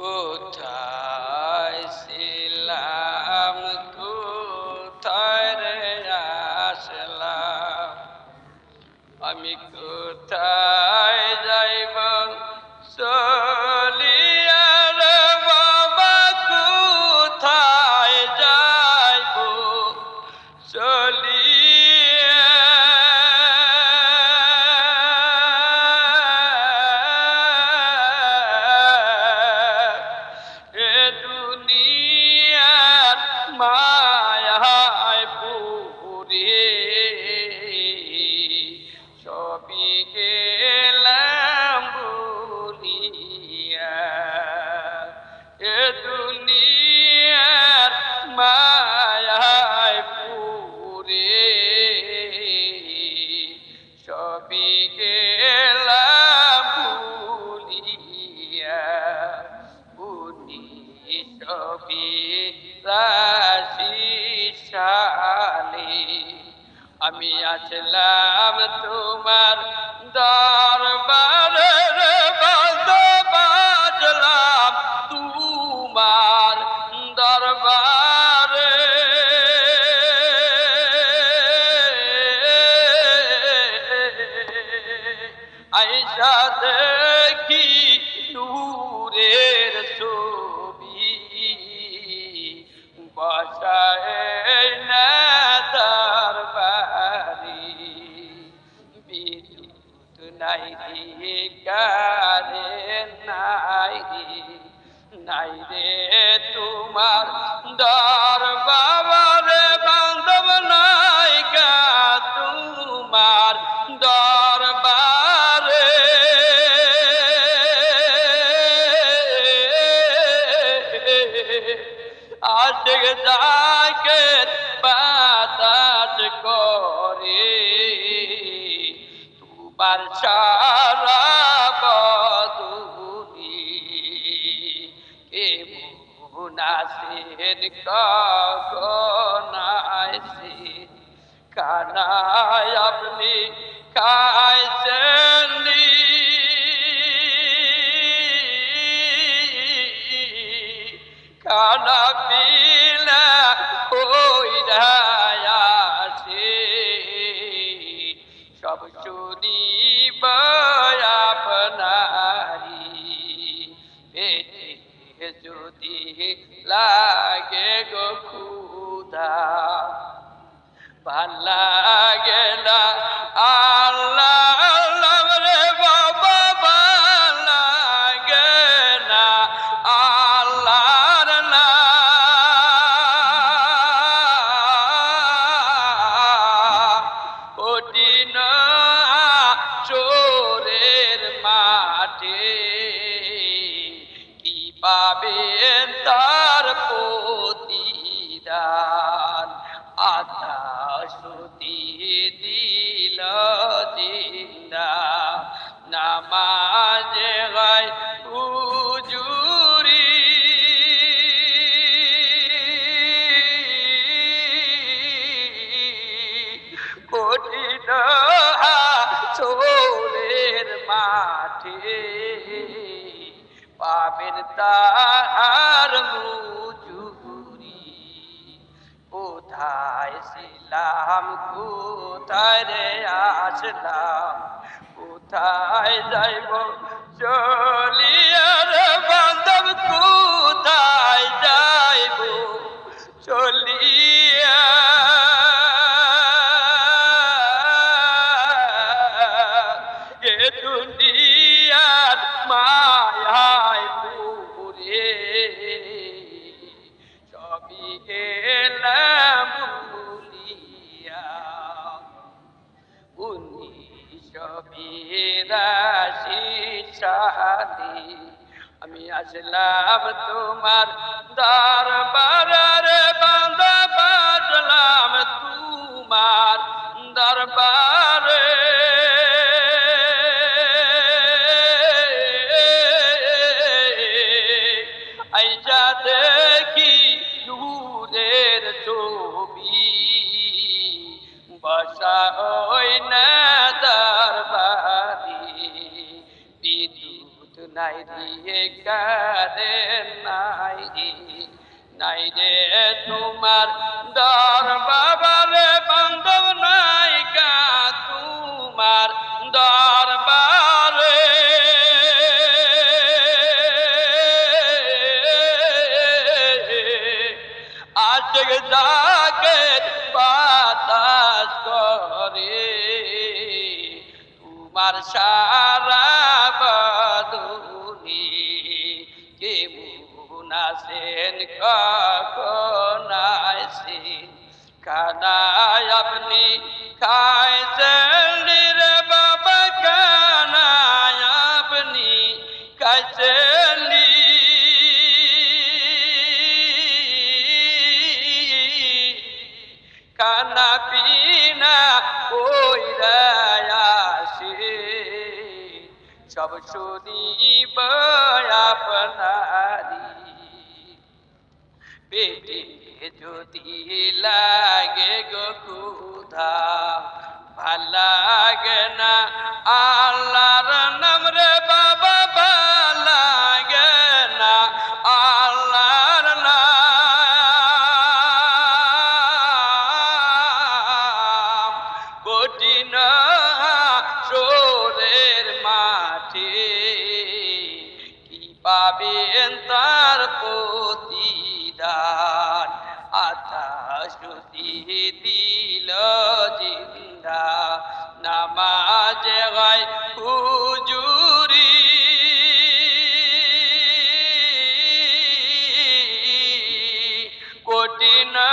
কোথায় সবই গেলাম বলিয়া এ দুনিয়ার মায়ায় পুরে সবই গেলাম ভুলিয়া উনি সবই রাশি সালে আমি আসলাম তোমার দরবারে রে বন্ধু বাজলাম তোমার দরবারে। আইসা দেখি নূরের ছবি বসায় নাই রে তোমার দরবারে বান্ধব নাই তোমার দরবারে। আশেক যাকে মুনাসেন কগনাইছে কানায় আপনি খাইছেন খানা পিলা ওই আছে সব শুনিব আপনারি লাগে গো খুদা ভালো লাগে না পাবেন তাহার মুজুরি। কোথায় ছিলাম, কোথায় রে আসলাম, কোথায় যাইব চলিয়া রে বান্ধব, কোথায় যাইব চলিয়া? এ দুনিয়ার মায়ায় পুরে। সবই গেলাম ভুলিয়া উনিশশো বিরাশি সালে আমি আসলাম তোমার দরবারে বান্ধা বাজলাম তোমার দরবারে। ছবি বসা ওই না দরবারি বিদ্যুৎ নাই রে কারে নাই নাই রে তোমার দর বাবারে বান্ধব নাই কা তোমার দরবারে। আজকে যাকে বাতাস করে। তোমার সারা বদুনি কে মুনাসেন কখন আইসেন খানায় আপনি খাইছেন রে বাবা খানায় আপনি খাইছেন সব শুনিব আপনারি। পেটে যদি লাগে গো ক্ষুধা, ভালো লাগে না আল্লাহর নাম রে বাবা, ভালো না আল্লাহর নাম। দিল জিন্দা নামাজ হয় হুজুরি। কোটি না